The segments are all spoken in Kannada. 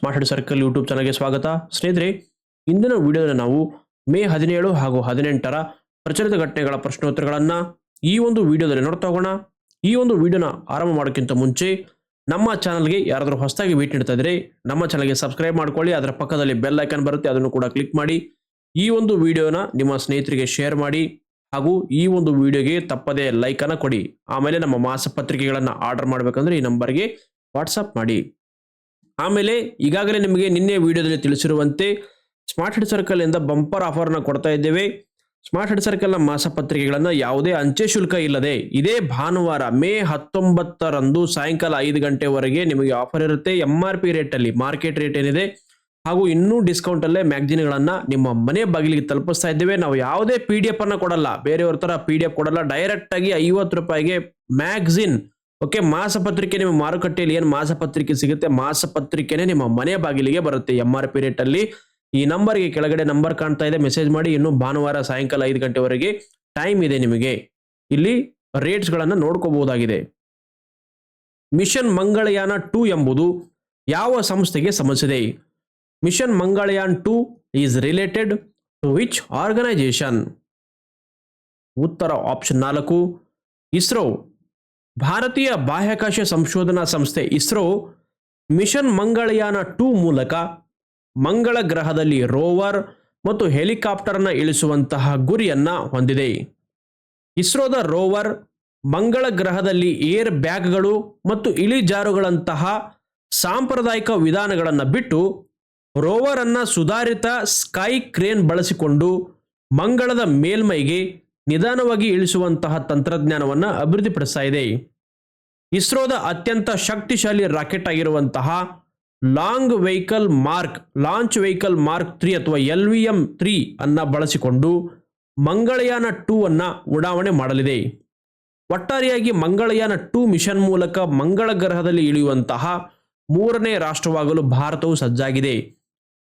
ಸ್ಮಾರ್ಟ್ ಹೆಡ್ ಸರ್ಕಲ್ ಯೂಟ್ಯೂಬ್ ಚಾನಲ್ಗೆ ಸ್ವಾಗತ. ಸ್ನೇಹಿತರೆ, ಇಂದಿನ ವಿಡಿಯೋದಲ್ಲಿ ನಾವು ಮೇ ಹದಿನೇಳು ಹಾಗೂ ಹದಿನೆಂಟರ ಪ್ರಚಲಿತ ಘಟನೆಗಳ ಪ್ರಶ್ನೋತ್ತರಗಳನ್ನು ಈ ಒಂದು ವಿಡಿಯೋದಲ್ಲಿ ನೋಡ್ತಾ ಹೋಗೋಣ. ಈ ಒಂದು ವಿಡಿಯೋನ ಆರಂಭ ಮಾಡೋಕ್ಕಿಂತ ಮುಂಚೆ ನಮ್ಮ ಚಾನಲ್ಗೆ ಯಾರಾದರೂ ಹೊಸದಾಗಿ ಭೇಟಿ ನೀಡ್ತಾ ನಮ್ಮ ಚಾನಲ್ಗೆ ಸಬ್ಸ್ಕ್ರೈಬ್ ಮಾಡ್ಕೊಳ್ಳಿ. ಅದರ ಪಕ್ಕದಲ್ಲಿ ಬೆಲ್ ಐಕನ್ ಬರುತ್ತೆ, ಅದನ್ನು ಕೂಡ ಕ್ಲಿಕ್ ಮಾಡಿ. ಈ ಒಂದು ವಿಡಿಯೋನ ನಿಮ್ಮ ಸ್ನೇಹಿತರಿಗೆ ಶೇರ್ ಮಾಡಿ ಹಾಗೂ ಈ ಒಂದು ವಿಡಿಯೋಗೆ ತಪ್ಪದೇ ಲೈಕನ್ನು ಕೊಡಿ. ಆಮೇಲೆ ನಮ್ಮ ಮಾಸಪತ್ರಿಕೆಗಳನ್ನು ಆರ್ಡರ್ ಮಾಡಬೇಕಂದ್ರೆ ಈ ನಂಬರ್ಗೆ ವಾಟ್ಸಪ್ ಮಾಡಿ. ಆಮೇಲೆ ಈಗಾಗಲೇ ನಿಮಗೆ ನಿನ್ನೆ ವಿಡಿಯೋದಲ್ಲಿ ತಿಳಿಸಿರುವಂತೆ ಸ್ಮಾರ್ಟ್ ಹೆಡ್ ಸರ್ಕಲ್ ಇಂದ ಬಂಪರ್ ಆಫರ್ನ ಕೊಡ್ತಾ ಇದ್ದೇವೆ. ಸ್ಮಾರ್ಟ್ ಹೆಡ್ ಸರ್ಕಲ್ನ ಮಾಸಪತ್ರಿಕೆಗಳನ್ನು ಯಾವುದೇ ಅಂಚೆ ಶುಲ್ಕ ಇಲ್ಲದೆ ಇದೇ ಭಾನುವಾರ ಮೇ ಹತ್ತೊಂಬತ್ತರಂದು ಸಾಯಂಕಾಲ ಐದು ಗಂಟೆವರೆಗೆ ನಿಮಗೆ ಆಫರ್ ಇರುತ್ತೆ. ಎಂ ಆರ್ ಪಿ ರೇಟಲ್ಲಿ ಮಾರ್ಕೆಟ್ ರೇಟ್ ಏನಿದೆ ಹಾಗೂ ಇನ್ನೂ ಡಿಸ್ಕೌಂಟ್ ಅಲ್ಲೇ ಮ್ಯಾಗ್ಜಿನ್ಗಳನ್ನ ನಿಮ್ಮ ಮನೆ ಬಾಗಿಲಿಗೆ ತಲುಪಿಸ್ತಾ ಇದ್ದೇವೆ. ನಾವು ಯಾವುದೇ ಪಿ ಡಿ ಎಫ್ ಅನ್ನ ಕೊಡಲ್ಲ. ಬೇರೆಯವ್ರ ತರ ಪಿ ಡಿ ಎಫ್ ಕೊಡಲ್ಲ. ಡೈರೆಕ್ಟ್ ಆಗಿ ಐವತ್ತು ರೂಪಾಯಿಗೆ ಮ್ಯಾಗ್ಜಿನ್ ಓಕೆ ಮಾಸಪತ್ರಿಕೆ ನಿಮ್ಮ ಮಾರುಕಟ್ಟೆಯಲ್ಲಿ ಏನು ಮಾಸಪತ್ರಿಕೆ ಸಿಗುತ್ತೆ? ಮಾಸಪತ್ರಿಕೆನೇ ನಿಮ್ಮ ಮನೆ ಬಾಗಿಲಿಗೆ ಬರುತ್ತೆ ಎಂ ಆರ್ ಪಿ ರೇಟ್ ಅಲ್ಲಿ. ಈ ನಂಬರ್ಗೆ ಕೆಳಗಡೆ ನಂಬರ್ ಕಾಣ್ತಾ ಇದೆ. ಮೆಸೇಜ್ ಮಾಡಿ, ಇನ್ನು ಭಾನುವಾರ ಸಾಯಂಕಾಲ ಐದು ಗಂಟೆವರೆಗೆ ಟೈಮ್ ಇದೆ ನಿಮಗೆ. ಇಲ್ಲಿ ರೇಟ್ಸ್ ಗಳನ್ನ ನೋಡ್ಕೋಬಹುದಾಗಿದೆ. ಮಿಷನ್ ಮಂಗಳಯಾನ ಟೂ ಎಂಬುದು ಯಾವ ಸಂಸ್ಥೆಗೆ ಸಮಸ್ಯೆ mission Mangalyaan two is related to which organisation ಉತ್ತರ ಆಪ್ಷನ್ ನಾಲ್ಕು. ಇಸ್ರೋ. ಭಾರತೀಯ ಬಾಹ್ಯಾಕಾಶ ಸಂಶೋಧನಾ ಸಂಸ್ಥೆ ಇಸ್ರೋ ಮಿಷನ್ ಮಂಗಳಯಾನ ಟೂ ಮೂಲಕ ಮಂಗಳ ಗ್ರಹದಲ್ಲಿ ರೋವರ್ ಮತ್ತು ಹೆಲಿಕಾಪ್ಟರ್ನ ಇಳಿಸುವಂತಹ ಗುರಿಯನ್ನ ಹೊಂದಿದೆ. ಇಸ್ರೋದ ರೋವರ್ ಮಂಗಳ ಗ್ರಹದಲ್ಲಿ ಏರ್ ಬ್ಯಾಗ್ಗಳು ಮತ್ತು ಇಳಿಜಾರುಗಳಂತಹ ಸಾಂಪ್ರದಾಯಿಕ ವಿಧಾನಗಳನ್ನು ಬಿಟ್ಟು ರೋವರ್ ಅನ್ನ ಸುಧಾರಿತ ಸ್ಕೈ ಕ್ರೇನ್ ಬಳಸಿಕೊಂಡು ಮಂಗಳದ ಮೇಲ್ಮೈಗೆ ನಿಧಾನವಾಗಿ ಇಳಿಸುವಂತಹ ತಂತ್ರಜ್ಞಾನವನ್ನು ಅಭಿವೃದ್ಧಿಪಡಿಸ್ತಾ ಇದೆ. ಇಸ್ರೋದ ಅತ್ಯಂತ ಶಕ್ತಿಶಾಲಿ ರಾಕೆಟ್ ಆಗಿರುವಂತಹ long vehicle mark, launch vehicle mark three ಅಥವಾ ಎಲ್ ವಿ ಎಂ ತ್ರೀ ಅನ್ನು ಬಳಸಿಕೊಂಡು ಮಂಗಳಯಾನ ಟೂ ಅನ್ನು ಉಡಾವಣೆ ಮಾಡಲಿದೆ. ಒಟ್ಟಾರೆಯಾಗಿ ಮಂಗಳಯಾನ ಟೂ ಮಿಷನ್ ಮೂಲಕ ಮಂಗಳ ಗ್ರಹದಲ್ಲಿ ಇಳಿಯುವಂತಹ ಮೂರನೇ ರಾಷ್ಟ್ರವಾಗಲು ಭಾರತವು ಸಜ್ಜಾಗಿದೆ.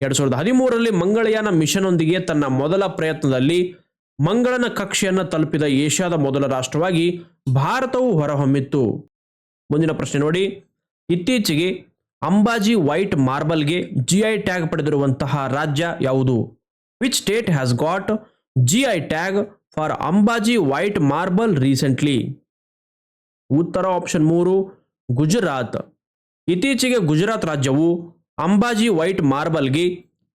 ಎರಡು ಸಾವಿರದ ಹದಿಮೂರರಲ್ಲಿ ಮಂಗಳಯಾನ ಮಿಷನ್ ಒಂದಿಗೆ ತನ್ನ ಮೊದಲ ಪ್ರಯತ್ನದಲ್ಲಿ ಮಂಗಳನ ಕಕ್ಷೆಯನ್ನು ತಲುಪಿದ ಏಷ್ಯಾದ ಮೊದಲ ರಾಷ್ಟ್ರವಾಗಿ ಭಾರತವು ಹೊರಹೊಮ್ಮಿತ್ತು. ಮುಂದಿನ ಪ್ರಶ್ನೆ ನೋಡಿ. ಇತ್ತೀಚೆಗೆ ಅಂಬಾಜಿ ವೈಟ್ ಮಾರ್ಬಲ್ಗೆ ಜಿಐ ಟ್ಯಾಗ್ ಪಡೆದಿರುವಂತಹ ರಾಜ್ಯ ಯಾವುದು? Which state has got GI tag for Ambaji white marble recently ಉತ್ತರ ಆಪ್ಷನ್ ಮೂರು, ಗುಜರಾತ್. ಇತ್ತೀಚೆಗೆ ಗುಜರಾತ್ ರಾಜ್ಯವು ಅಂಬಾಜಿ ವೈಟ್ ಮಾರ್ಬಲ್ಗೆ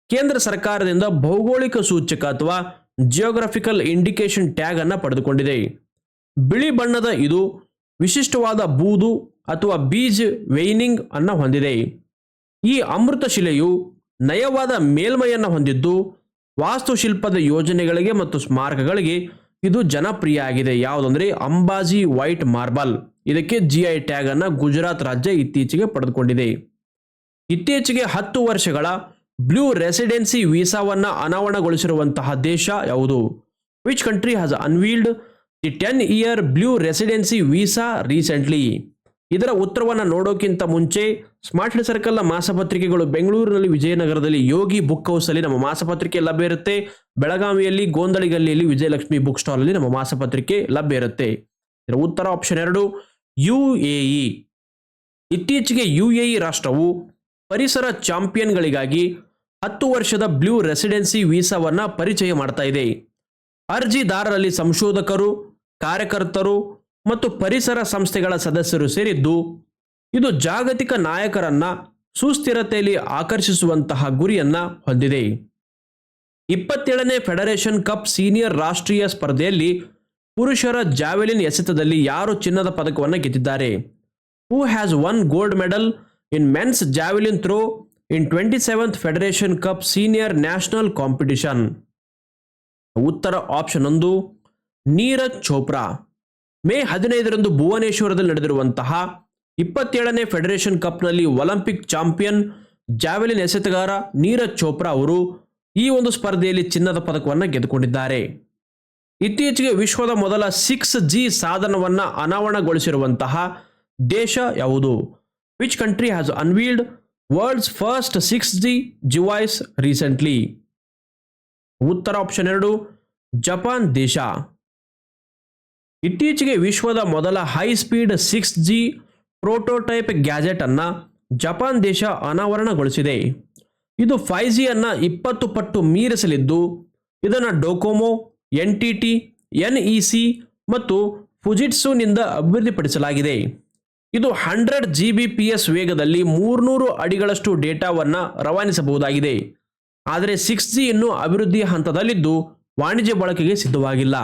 ಕೇಂದ್ರ ಸರ್ಕಾರದಿಂದ ಭೌಗೋಳಿಕ ಸೂಚಕ ಅಥವಾ ಜಿಯೋಗ್ರಫಿಕಲ್ ಇಂಡಿಕೇಶನ್ ಟ್ಯಾಗ್ ಅನ್ನು ಪಡೆದುಕೊಂಡಿದೆ. ಬಿಳಿ ಬಣ್ಣದ ಇದು ವಿಶಿಷ್ಟವಾದ ಬೂದು ಅಥವಾ ಬೀಜ್ ವೆಯ್ನಿಂಗ್ ಅನ್ನು ಹೊಂದಿದೆ. ಈ ಅಮೃತ ಶಿಲೆಯು ನಯವಾದ ಮೇಲ್ಮೈಯನ್ನು ಹೊಂದಿದ್ದು, ವಾಸ್ತುಶಿಲ್ಪದ ಯೋಜನೆಗಳಿಗೆ ಮತ್ತು ಸ್ಮಾರಕಗಳಿಗೆ ಇದು ಜನಪ್ರಿಯ ಆಗಿದೆ. ಯಾವುದಂದ್ರೆ ಅಂಬಾಜಿ ವೈಟ್ ಮಾರ್ಬಲ್. ಇದಕ್ಕೆ ಜಿಐ ಟ್ಯಾಗ್ ಅನ್ನು ಗುಜರಾತ್ ರಾಜ್ಯ ಇತ್ತೀಚೆಗೆ ಪಡೆದುಕೊಂಡಿದೆ. ಇತ್ತೀಚೆಗೆ ಹತ್ತು ವರ್ಷಗಳ ಬ್ಲೂ ರೆಸಿಡೆನ್ಸಿ ವೀಸಾವನ್ನು ಅನಾವರಣಗೊಳಿಸಿರುವಂತಹ ದೇಶ ಯಾವುದು? Which country has unveiled the ten year blue residency visa recently ಇದರ ಉತ್ತರವನ್ನು ನೋಡೋಕ್ಕಿಂತ ಮುಂಚೆ ಸ್ಮಾರ್ಟ್ ಸರ್ಕಲ್ನ ಮಾಸಪತ್ರಿಕೆಗಳು ಬೆಂಗಳೂರಿನಲ್ಲಿ ವಿಜಯನಗರದಲ್ಲಿ ಯೋಗಿ ಬುಕ್ ಹೌಸಲ್ಲಿ ನಮ್ಮ ಮಾಸಪತ್ರಿಕೆ ಲಭ್ಯ ಇರುತ್ತೆ. ಬೆಳಗಾವಿಯಲ್ಲಿ, ಗೋಂದಳಿಗಲ್ಲಿಯಲ್ಲಿ ವಿಜಯಲಕ್ಷ್ಮಿ ಬುಕ್ ಸ್ಟಾಲ್ ಅಲ್ಲಿ ನಮ್ಮ ಮಾಸಪತ್ರಿಕೆ ಲಭ್ಯ ಇರುತ್ತೆ. ಇದರ ಉತ್ತರ ಆಪ್ಷನ್ ಎರಡು ಯು ಎ ಇ ಇತ್ತೀಚೆಗೆ ಯು ಎ ಇ ರಾಷ್ಟ್ರವು ಪರಿಸರ ಚಾಂಪಿಯನ್ಗಳಿಗಾಗಿ ಹತ್ತು ವರ್ಷದ ಬ್ಲೂ ರೆಸಿಡೆನ್ಸಿ ವೀಸಾವನ್ನು ಪರಿಚಯ ಮಾಡ್ತಾ ಇದೆ. ಅರ್ಜಿದಾರರಲ್ಲಿ ಸಂಶೋಧಕರು, ಕಾರ್ಯಕರ್ತರು ಮತ್ತು ಪರಿಸರ ಸಂಸ್ಥೆಗಳ ಸದಸ್ಯರು ಸೇರಿದ್ದು, ಇದು ಜಾಗತಿಕ ನಾಯಕರನ್ನ ಸುಸ್ಥಿರತೆಯಲ್ಲಿ ಆಕರ್ಷಿಸುವಂತಹ ಗುರಿಯನ್ನ ಹೊಂದಿದೆ. ಇಪ್ಪತ್ತೇಳನೇ ಫೆಡರೇಷನ್ ಕಪ್ ಸೀನಿಯರ್ ರಾಷ್ಟ್ರೀಯ ಸ್ಪರ್ಧೆಯಲ್ಲಿ ಪುರುಷರ ಜಾವೆಲಿನ್ ಎಸೆತದಲ್ಲಿ ಯಾರು ಚಿನ್ನದ ಪದಕವನ್ನು ಗೆದ್ದಿದ್ದಾರೆ? Who has won gold medal men's javelin throw in twenty seventh federation cup senior national competition. ಉತ್ತರ ಆಪ್ಷನ್ ಒಂದು, ನೀರಜ್ ಚೋಪ್ರಾ. ಮೇ ಹದಿನೈದರಂದು ಭುವನೇಶ್ವರದಲ್ಲಿ ನಡೆದಿರುವಂತಹ ಇಪ್ಪತ್ತೇಳನೇ ಫೆಡರೇಷನ್ ಕಪ್ನಲ್ಲಿ ಒಲಿಂಪಿಕ್ ಚಾಂಪಿಯನ್ ಜಾವೆಲಿನ್ ಎಸೆತಗಾರ ನೀರಜ್ ಚೋಪ್ರಾ ಅವರು ಈ ಒಂದು ಸ್ಪರ್ಧೆಯಲ್ಲಿ ಚಿನ್ನದ ಪದಕವನ್ನು ಗೆದ್ದುಕೊಂಡಿದ್ದಾರೆ. ಇತ್ತೀಚೆಗೆ ವಿಶ್ವದ ಮೊದಲ ಸಿಕ್ಸ್ ಜಿ ಸಾಧನವನ್ನು ಅನಾವರಣಗೊಳಿಸಿರುವಂತಹ ದೇಶ ಯಾವುದು? Which country has unveiled world's first six G device recently ಉತ್ತರ ಆಪ್ಷನ್ ಎರಡು, ಜಪಾನ್ ದೇಶ. ಇತ್ತೀಚೆಗೆ ವಿಶ್ವದ ಮೊದಲ high speed six G prototype gadget ಅನ್ನು ಜಪಾನ್ ದೇಶ ಅನಾವರಣಗೊಳಿಸಿದೆ. ಇದು ಫೈವ್ ಜಿಯನ್ನು ಇಪ್ಪತ್ತು ಪಟ್ಟು ಮೀರಿಸಲಿದ್ದು, ಇದನ್ನು Docomo, N T T, N E C ಮತ್ತು ಫುಜಿಟ್ಸುನಿಂದ ಅಭಿವೃದ್ಧಿಪಡಿಸಲಾಗಿದೆ. ಇದು hundred G B P S ವೇಗದಲ್ಲಿ ಮೂರ್ನೂರು ಅಡಿಗಳಷ್ಟು ಡೇಟಾವನ್ನು ರವಾನಿಸಬಹುದಾಗಿದೆ. ಆದರೆ ಸಿಕ್ಸ್ ಜಿ ಇನ್ನೂ ಅಭಿವೃದ್ಧಿ ಹಂತದಲ್ಲಿದ್ದು ವಾಣಿಜ್ಯ ಬಳಕೆಗೆ ಸಿದ್ಧವಾಗಿಲ್ಲ.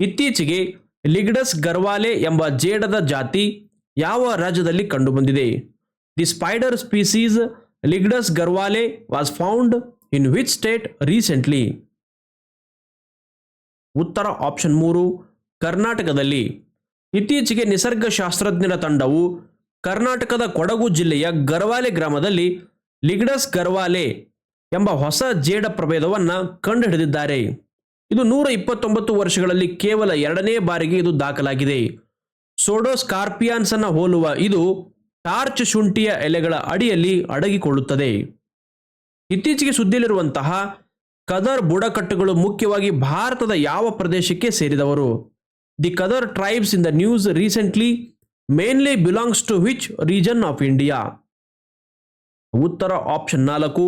ಇತ್ತೀಚೆಗೆ ಲಿಗ್ಡಸ್ ಗರ್ವಾಲೆ ಎಂಬ ಜೇಡದ ಜಾತಿ ಯಾವ ರಾಜ್ಯದಲ್ಲಿ ಕಂಡುಬಂದಿದೆ? The spider species Lygdus Garhwali was found in which state recently ಉತ್ತರ ಆಪ್ಷನ್ ಮೂರು, ಕರ್ನಾಟಕದಲ್ಲಿ. ಇತ್ತೀಚೆಗೆ ನಿಸರ್ಗಶಾಸ್ತ್ರಜ್ಞರ ತಂಡವು ಕರ್ನಾಟಕದ ಕೊಡಗು ಜಿಲ್ಲೆಯ ಗರ್ವಾಲೆ ಗ್ರಾಮದಲ್ಲಿ ಲಿಗ್ಡಸ್ ಗರ್ವಾಲೆ ಎಂಬ ಹೊಸ ಜೇಡ ಪ್ರಭೇದವನ್ನು ಕಂಡುಹಿಡಿದಿದ್ದಾರೆ. ಇದು ನೂರ ಇಪ್ಪತ್ತೊಂಬತ್ತು ವರ್ಷಗಳಲ್ಲಿ ಕೇವಲ ಎರಡನೇ ಬಾರಿಗೆ ಇದು ದಾಖಲಾಗಿದೆ. ಸೋಡೋಸ್ಕಾರ್ಪಿಯಾನ್ಸ್ ಅನ್ನು ಹೋಲುವ ಇದು ಟಾರ್ಚ್ ಶುಂಠಿಯ ಎಲೆಗಳ ಅಡಿಯಲ್ಲಿ ಅಡಗಿಕೊಳ್ಳುತ್ತದೆ. ಇತ್ತೀಚೆಗೆ ಸುದ್ದಿಯಲ್ಲಿರುವಂತಹ ಕದರ್ ಬುಡಕಟ್ಟುಗಳು ಮುಖ್ಯವಾಗಿ ಭಾರತದ ಯಾವ ಪ್ರದೇಶಕ್ಕೆ ಸೇರಿದವರು? The Kadar tribes in the news recently mainly belongs to which region of India ಉತ್ತರ ಆಪ್ಷನ್ ನಾಲ್ಕು,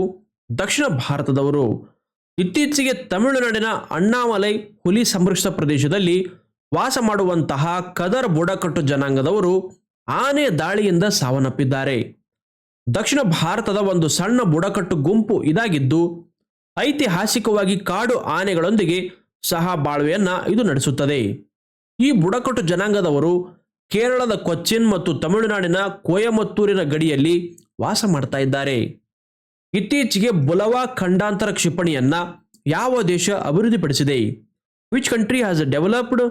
ದಕ್ಷಿಣ ಭಾರತದವರು. ಇತ್ತೀಚೆಗೆ ತಮಿಳುನಾಡಿನ ಅಣ್ಣಾಮಲೈ ಹುಲಿ ಸಂರಕ್ಷಿತ ಪ್ರದೇಶದಲ್ಲಿ ವಾಸ ಮಾಡುವಂತಹ ಕದರ್ ಬುಡಕಟ್ಟು ಜನಾಂಗದವರು ಆನೆ ದಾಳಿಯಿಂದ ಸಾವನ್ನಪ್ಪಿದ್ದಾರೆ. ದಕ್ಷಿಣ ಭಾರತದ ಒಂದು ಸಣ್ಣ ಬುಡಕಟ್ಟು ಗುಂಪು ಇದಾಗಿದ್ದು, ಐತಿಹಾಸಿಕವಾಗಿ ಕಾಡು ಆನೆಗಳೊಂದಿಗೆ ಸಹ ಬಾಳ್ವೆಯನ್ನು ಇದು ನಡೆಸುತ್ತದೆ. ಈ ಬುಡಕಟ್ಟು ಜನಾಂಗದವರು ಕೇರಳದ ಕೊಚ್ಚಿನ್ ಮತ್ತು ತಮಿಳುನಾಡಿನ ಕೊಯಮತ್ತೂರಿನ ಗಡಿಯಲ್ಲಿ ವಾಸ ಮಾಡ್ತಾ ಇದ್ದಾರೆ. ಇತ್ತೀಚೆಗೆ ಬುಲವಾ ಖಂಡಾಂತರ ಕ್ಷಿಪಣಿಯನ್ನ ಯಾವ ದೇಶ ಅಭಿವೃದ್ಧಿಪಡಿಸಿದೆ? Which country has developed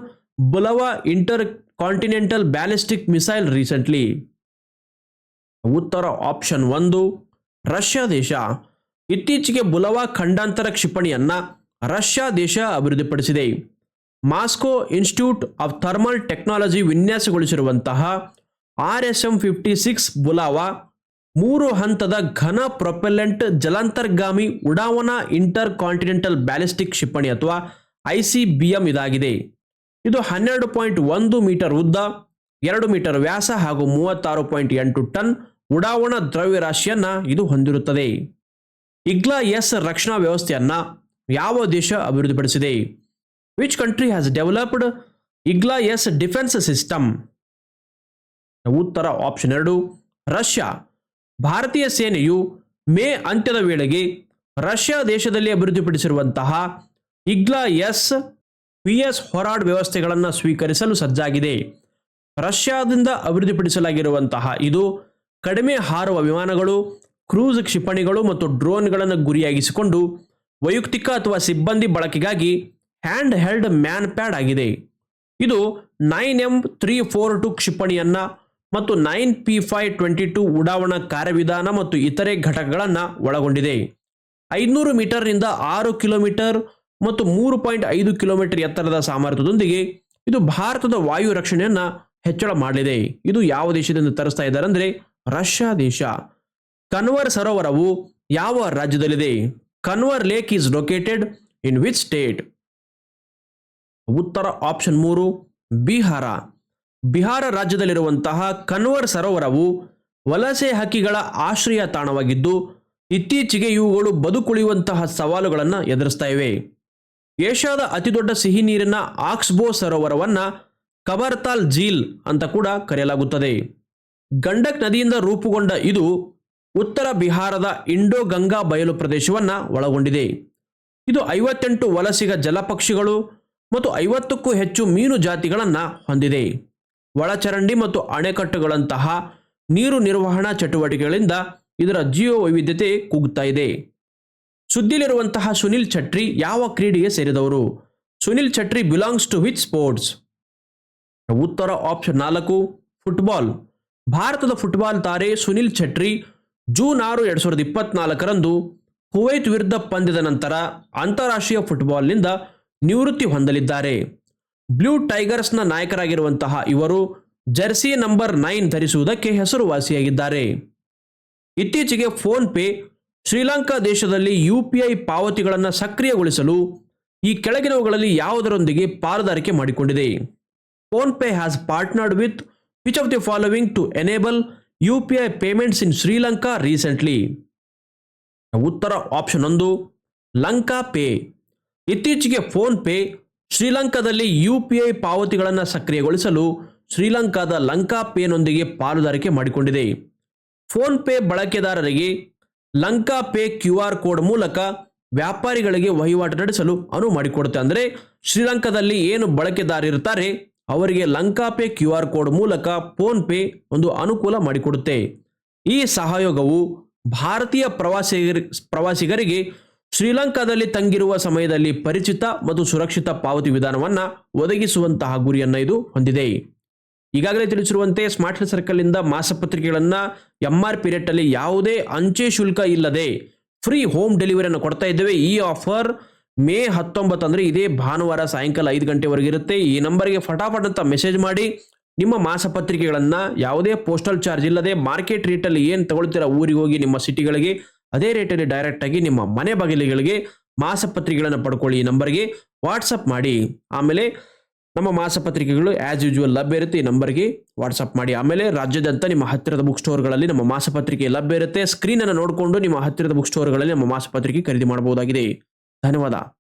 Bulava intercontinental ballistic missile recently ಉತ್ತರ ಆಪ್ಷನ್ ಒಂದು, ರಷ್ಯಾ ದೇಶ. ಇತ್ತೀಚೆಗೆ ಬುಲವಾ ಖಂಡಾಂತರ ಕ್ಷಿಪಣಿಯನ್ನ ರಷ್ಯಾ ದೇಶ ಅಭಿವೃದ್ಧಿಪಡಿಸಿದೆ. Moscow institute of thermal technology ವಿನ್ಯಾಸಗೊಳಿಸಿರುವಂತಹ R S M fifty six Bulava ಮೂರು ಹಂತದ ಘನ ಪ್ರೊಪೆಲೆಂಟ್ ಜಲಾಂತರ್ಗಾಮಿ ಉಡಾವಣಾ ಇಂಟರ್ ಕಾಂಟಿನೆಂಟಲ್ ಬ್ಯಾಲಿಸ್ಟಿಕ್ ಕ್ಷಿಪಣಿ ಅಥವಾ ಐ ಸಿ ಬಿ ಎಂ ಇದಾಗಿದೆ. ಇದು ಹನ್ನೆರಡು ಪಾಯಿಂಟ್ ಒಂದು ಮೀಟರ್ ಉದ್ದ, ಎರಡು ಮೀಟರ್ ವ್ಯಾಸ ಹಾಗೂ ಮೂವತ್ತಾರು ಪಾಯಿಂಟ್ ಎಂಟು ಟನ್ ಉಡಾವಣಾ ದ್ರವ್ಯರಾಶಿಯನ್ನು ಇದು ಹೊಂದಿರುತ್ತದೆ. ಇಗ್ಲಾ ಎಸ್ ರಕ್ಷಣಾ ವ್ಯವಸ್ಥೆಯನ್ನ ಯಾವ ದೇಶ ಅಭಿವೃದ್ಧಿಪಡಿಸಿದೆ? Country has developed Igla S defence system ಉತ್ತರ ಆಪ್ಷನ್ ಎರಡು ರಷ್ಯಾ ಭಾರತೀಯ ಸೇನೆಯು ಮೇ ಅಂತ್ಯದ ವೇಳೆಗೆ ರಷ್ಯಾ ದೇಶದಲ್ಲಿ ಅಭಿವೃದ್ಧಿಪಡಿಸಿರುವಂತಹ ಇಗ್ಲಾ ಎಸ್ ಪಿ ಎಸ್ ಹೊರಾಡ್ ವ್ಯವಸ್ಥೆಗಳನ್ನು ಸ್ವೀಕರಿಸಲು ಸಜ್ಜಾಗಿದೆ. ರಷ್ಯಾದಿಂದ ಅಭಿವೃದ್ಧಿಪಡಿಸಲಾಗಿರುವಂತಹ ಇದು ಕಡಿಮೆ ಹಾರುವ ವಿಮಾನಗಳು, ಕ್ರೂಸ್ ಕ್ಷಿಪಣಿಗಳು ಮತ್ತು ಡ್ರೋನ್ಗಳನ್ನು ಗುರಿಯಾಗಿಸಿಕೊಂಡು ವೈಯಕ್ತಿಕ ಅಥವಾ ಸಿಬ್ಬಂದಿ ಬಳಕೆಗಾಗಿ ಹ್ಯಾಂಡ್ ಹೆಲ್ಡ್ ಮ್ಯಾನ್ ಪ್ಯಾಡ್ ಆಗಿದೆ. ಇದು nine M three four two ಕ್ಷಿಪಣಿಯನ್ನ ಮತ್ತು nine P five twenty two ಉಡಾವಣಾ ಕಾರ್ಯವಿಧಾನ ಮತ್ತು ಇತರೆ ಘಟಕಗಳನ್ನು ಒಳಗೊಂಡಿದೆ. ಐದುನೂರು ಮೀಟರ್ನಿಂದ ಆರು ಕಿಲೋಮೀಟರ್ ಮತ್ತು ಮೂರು ಪಾಯಿಂಟ್ ಐದು ಕಿಲೋಮೀಟರ್ ಎತ್ತರದ ಸಾಮರ್ಥ್ಯದೊಂದಿಗೆ ಇದು ಭಾರತದ ವಾಯು ರಕ್ಷಣೆಯನ್ನು ಹೆಚ್ಚಳ ಮಾಡಲಿದೆ. ಇದು ಯಾವ ದೇಶದಿಂದ ತರಿಸ್ತಾ ಇದ್ದಾರೆ ಅಂದರೆ ರಷ್ಯಾ ದೇಶ. ಕನ್ವರ್ ಸರೋವರವು ಯಾವ ರಾಜ್ಯದಲ್ಲಿದೆ? Kanwar lake is located in which state? ಉತ್ತರ ಆಪ್ಷನ್ ಮೂರು, ಬಿಹಾರ. ಬಿಹಾರ ರಾಜ್ಯದಲ್ಲಿರುವಂತಹ ಕನ್ವರ್ ಸರೋವರವು ವಲಸೆ ಹಕ್ಕಿಗಳ ಆಶ್ರಯ ತಾಣವಾಗಿದ್ದು, ಇತ್ತೀಚೆಗೆ ಇವುಗಳು ಬದುಕುಳಿಯುವಂತಹ ಸವಾಲುಗಳನ್ನು ಎದುರಿಸ್ತಾ ಇವೆ. ಏಷ್ಯಾದ ಅತಿದೊಡ್ಡ ಸಿಹಿ ನೀರಿನ ಆಕ್ಸ್ಬೋ ಸರೋವರವನ್ನ ಕಬರ್ತಾಲ್ ಜೀಲ್ ಅಂತ ಕೂಡ ಕರೆಯಲಾಗುತ್ತದೆ. ಗಂಡಕ್ ನದಿಯಿಂದ ರೂಪುಗೊಂಡ ಇದು ಉತ್ತರ ಬಿಹಾರದ ಇಂಡೋ ಗಂಗಾ ಬಯಲು ಪ್ರದೇಶವನ್ನ ಒಳಗೊಂಡಿದೆ. ಇದು ಐವತ್ತೆಂಟು ವಲಸಿಗ ಜಲಪಕ್ಷಿಗಳು ಮತ್ತು ಐವತ್ತಕ್ಕೂ ಹೆಚ್ಚು ಮೀನು ಜಾತಿಗಳನ್ನು ಹೊಂದಿದೆ. ಒಳಚರಂಡಿ ಮತ್ತು ಅಣೆಕಟ್ಟುಗಳಂತಹ ನೀರು ನಿರ್ವಹಣಾ ಚಟುವಟಿಕೆಗಳಿಂದ ಇದರ ಜೀವ ವೈವಿಧ್ಯತೆ ಕುಗ್ತಾ ಇದೆ. ಸುದ್ದಿಲಿರುವಂತಹ ಸುನಿಲ್ ಛಟ್ರಿ ಯಾವ ಕ್ರೀಡೆಗೆ ಸೇರಿದವರು? Sunil Chhetri belongs to which sports ಉತ್ತರ ಆಪ್ಷನ್ ನಾಲ್ಕು ಫುಟ್ಬಾಲ್ ಭಾರತದ ಫುಟ್ಬಾಲ್ ತಾರೆ ಸುನಿಲ್ ಛಟ್ರಿ ಜೂನ್ ಆರು ಎರಡು ಸಾವಿರದ ಇಪ್ಪತ್ನಾಲ್ಕರಂದು ಕುವೈತ್ ವಿರುದ್ಧ ಪಂದ್ಯದ ನಂತರ ಅಂತಾರಾಷ್ಟ್ರೀಯ ಫುಟ್ಬಾಲ್ನಿಂದ ನಿವೃತ್ತಿ ಹೊಂದಲಿದ್ದಾರೆ. ಬ್ಲೂ ಟೈಗರ್ಸ್ನ ನಾಯಕರಾಗಿರುವಂತಹ ಇವರು ಜೆರ್ಸಿ ನಂಬರ್ ನೈನ್ ಧರಿಸುವುದಕ್ಕೆ ಹೆಸರುವಾಸಿಯಾಗಿದ್ದಾರೆ. ಇತ್ತೀಚೆಗೆ ಫೋನ್ ಪೇ ಶ್ರೀಲಂಕಾ ದೇಶದಲ್ಲಿ ಯು ಪಾವತಿಗಳನ್ನು ಸಕ್ರಿಯಗೊಳಿಸಲು ಈ ಕೆಳಗಿನವುಗಳಲ್ಲಿ ಯಾವುದರೊಂದಿಗೆ ಪಾಲುದಾರಿಕೆ ಮಾಡಿಕೊಂಡಿದೆ. PhonePe has partnered with which of the following to enable U P I payments in Sri Lanka recently. ಉತ್ತರ ಆಪ್ಷನ್ ಒಂದು, ಲಂಕಾ ಪೇ. ಇತ್ತೀಚೆಗೆ ಫೋನ್ ಪೇ ಶ್ರೀಲಂಕಾದಲ್ಲಿ ಯು ಪಿ ಐ ಪಾವತಿಗಳನ್ನು ಸಕ್ರಿಯಗೊಳಿಸಲು ಶ್ರೀಲಂಕಾದ ಲಂಕಾ ಪೇನೊಂದಿಗೆ ಪಾಲುದಾರಿಕೆ ಮಾಡಿಕೊಂಡಿದೆ. ಫೋನ್ ಪೇ ಬಳಕೆದಾರರಿಗೆ LankaPay Q R code ಮೂಲಕ ವ್ಯಾಪಾರಿಗಳಿಗೆ ವಹಿವಾಟು ನಡೆಸಲು ಅನುವು ಮಾಡಿಕೊಡುತ್ತೆ ಅಂದರೆ ಶ್ರೀಲಂಕಾದಲ್ಲಿ ಏನು ಬಳಕೆದಾರರಿರ್ತಾರೆ ಅವರಿಗೆ LankaPay Q R code ಮೂಲಕ ಫೋನ್ ಪೇ ಒಂದು ಅನುಕೂಲ ಮಾಡಿಕೊಡುತ್ತೆ. ಈ ಸಹಯೋಗವು ಭಾರತೀಯ ಪ್ರವಾಸಿಗರಿ, ಪ್ರವಾಸಿಗರಿಗೆ ಶ್ರೀಲಂಕಾದಲ್ಲಿ ತಂಗಿರುವ ಸಮಯದಲ್ಲಿ ಪರಿಚಿತ ಮತ್ತು ಸುರಕ್ಷಿತ ಪಾವತಿ ವಿಧಾನವನ್ನು ಒದಗಿಸುವಂತಹ ಗುರಿಯನ್ನು ಇದು ಹೊಂದಿದೆ. ಈಗಾಗಲೇ ತಿಳಿಸಿರುವಂತೆ ಸ್ಮಾರ್ಟ್ ಸರ್ಕಲ್ ಇಂದ ಮಾಸಪತ್ರಿಕೆಗಳನ್ನು ಎಂ ಆರ್ ಪಿ ರೇಟಲ್ಲಿ ಯಾವುದೇ ಅಂಚೆ ಶುಲ್ಕ ಇಲ್ಲದೆ ಫ್ರೀ ಹೋಮ್ ಡೆಲಿವರಿಯನ್ನು ಕೊಡ್ತಾ ಇದ್ದೇವೆ. ಈ ಆಫರ್ ಮೇ ಹತ್ತೊಂಬತ್ತು ಅಂದರೆ ಇದೇ ಭಾನುವಾರ ಸಾಯಂಕಾಲ ಐದು ಗಂಟೆವರೆಗೆ ಇರುತ್ತೆ. ಈ ನಂಬರ್ಗೆ ಫಟಾಫಟ್ ಅಂತ ಮೆಸೇಜ್ ಮಾಡಿ. ನಿಮ್ಮ ಮಾಸಪತ್ರಿಕೆಗಳನ್ನು ಯಾವುದೇ ಪೋಸ್ಟಲ್ ಚಾರ್ಜ್ ಇಲ್ಲದೆ ಮಾರ್ಕೆಟ್ ರೇಟಲ್ಲಿ ಏನು ತಗೊಳ್ತೀರಾ ಊರಿಗೆ ಹೋಗಿ ನಿಮ್ಮ ಸಿಟಿಗಳಿಗೆ ಅದೇ ರೇಟಲ್ಲಿ ಡೈರೆಕ್ಟ್ ಆಗಿ ನಿಮ್ಮ ಮನೆ ಬಾಗಿಲುಗಳಿಗೆ ಮಾಸಪತ್ರಿಕೆಗಳನ್ನು ಪಡ್ಕೊಳ್ಳಿ ಈ ನಂಬರ್ಗೆ ವಾಟ್ಸಪ್ ಮಾಡಿ. ಆಮೇಲೆ ನಮ್ಮ ಮಾಸಪತ್ರಿಕೆಗಳು ಆ್ಯಸ್ ಯೂಶುವಲ್ ಲಭ್ಯ ಇರುತ್ತೆ ಈ ನಂಬರ್ಗೆ ವಾಟ್ಸಪ್ ಮಾಡಿ. ಆಮೇಲೆ ರಾಜ್ಯದಂತ ನಿಮ್ಮ ಹತ್ತಿರದ ಬುಕ್ ಸ್ಟೋರ್ಗಳಲ್ಲಿ ನಮ್ಮ ಮಾಸಪತ್ರಿಕೆ ಲಭ್ಯ ಇರುತ್ತೆ. ಸ್ಕ್ರೀನನ್ನು ನೋಡಿಕೊಂಡು ನಿಮ್ಮ ಹತ್ತಿರದ ಬುಕ್ ಸ್ಟೋರ್ಗಳಲ್ಲಿ ನಮ್ಮ ಮಾಸಪತ್ರಿಕೆ ಖರೀದಿ ಮಾಡಬಹುದಾಗಿದೆ. ಧನ್ಯವಾದ.